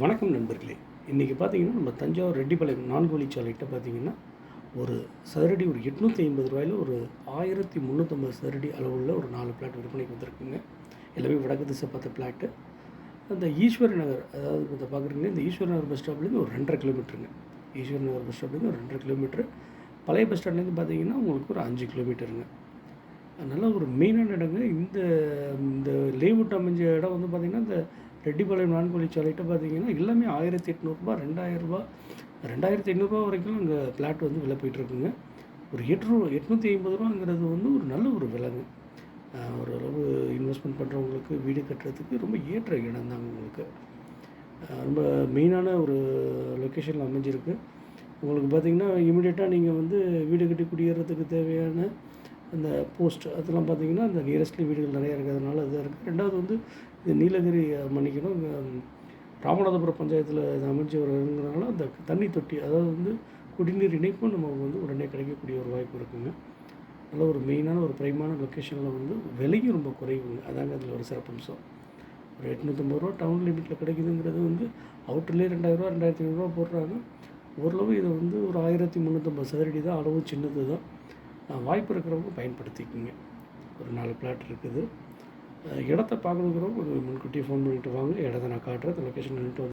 வணக்கம் நண்பர்களே. இன்றைக்கி பார்த்தீங்கன்னா நம்ம தஞ்சாவூர் ரெட்டிப்பாளையம் நான்கு வழிச்சாலைகிட்ட பார்த்தீங்கன்னா ஒரு சதுரடி ஒரு எட்நூற்றி ஐம்பது ரூபாயில் ஒரு ஆயிரத்தி முந்நூற்றம்பது சதுரடி அளவுள்ள ஒரு நாலு பிளாட் விற்பனைக்கு வந்திருக்குங்க. எல்லாமே வடக்கு திசை பார்த்த பிளாட்டு அந்த ஈஸ்வரி நகர் அதாவது இப்போ பார்க்குறீங்கன்னா இந்த ஈஸ்வரி நகர் பஸ் ஸ்டாப்லேருந்து ஒரு ரெண்டரை கிலோமீட்டருங்க ஈஸ்வரி நகர் பஸ் ஸ்டாப்லேருந்து ஒரு ரெண்டரை கிலோமீட்டர் பழைய பஸ் ஸ்டாண்ட்லேருந்து பார்த்தீங்கன்னா உங்களுக்கு ஒரு அஞ்சு கிலோமீட்டருங்க அதனால் ஒரு மெயினான இடங்க. இந்த இந்த லேவுட் அமைஞ்ச இடம் வந்து பார்த்திங்கன்னா இந்த ரெட்டிப்பாளையம் நான்கு வழிச்சாலைகிட்ட பார்த்தீங்கன்னா எல்லாமே ஆயிரத்தி எட்நூறுபா ரெண்டாயிரரூபா ரெண்டாயிரத்தி ஐநூறுரூவா வரைக்கும் அங்கே பிளாட் வந்து விலை போயிட்டுருக்குங்க ஒரு எட்நூறு எட்நூற்றி ஐம்பது ரூபாங்கிறது வந்து ஒரு நல்ல ஒரு விலைங்க. ஓரளவு இன்வெஸ்ட்மெண்ட் பண்ணுறவங்களுக்கு வீடு கட்டுறதுக்கு ரொம்ப ஏற்ற இடம் தாங்க உங்களுக்கு. ரொம்ப மெயினான ஒரு லொக்கேஷனில் அமைஞ்சிருக்கு. உங்களுக்கு பார்த்தீங்கன்னா இமிடியேட்டாக நீங்கள் வந்து வீடு கட்டி குடியேறதுக்கு தேவையான அந்த போஸ்ட் அதெல்லாம் பார்த்தீங்கன்னா அந்த நியரஸ்ட்லி வீடுகள் நிறையா இருக்கிறதுனால இதாக இருக்குது ரெண்டாவது வந்து இது நீலகிரி மன்னிக்கணும். ராமநாதபுரம் பஞ்சாயத்தில் இது அமைஞ்ச அந்த தண்ணி தொட்டி அதாவது வந்து குடிநீர் இணைப்பும் நமக்கு வந்து உடனே கிடைக்கக்கூடிய ஒரு வாய்ப்பு இருக்குங்க. நல்ல ஒரு மெயினான ஒரு பிரைமான லொக்கேஷனில் வந்து விலையும் ரொம்ப குறைவுங்க. அதாங்க அதில் ஒரு சிறப்பம்சம் ஒரு எட்நூற்றம்பது ரூபா டவுன் லிமிட்டில் கிடைக்குதுங்கிறது வந்து அவுட்டர்லேயே ரெண்டாயிரரூவா ரெண்டாயிரத்தி ஐநூறுரூவா போடுறாங்க. ஓரளவு இதை வந்து ஒரு ஆயிரத்தி முந்நூற்றம்பது சதுரடி தான் அளவு சின்னது தான் வாய்ப்பு இருக்கிறவங்க பயன்படுத்திக்கோங்க. ஒரு நாலு பிளாட் இருக்குது. இடத்த பார்க்கணுங்கிறவங்க முன்கூட்டியே ஃபோன் பண்ணிட்டு வாங்க. இடத்த நான் காட்டுறேன். லொக்கேஷன் நின்றுட்டு வந்து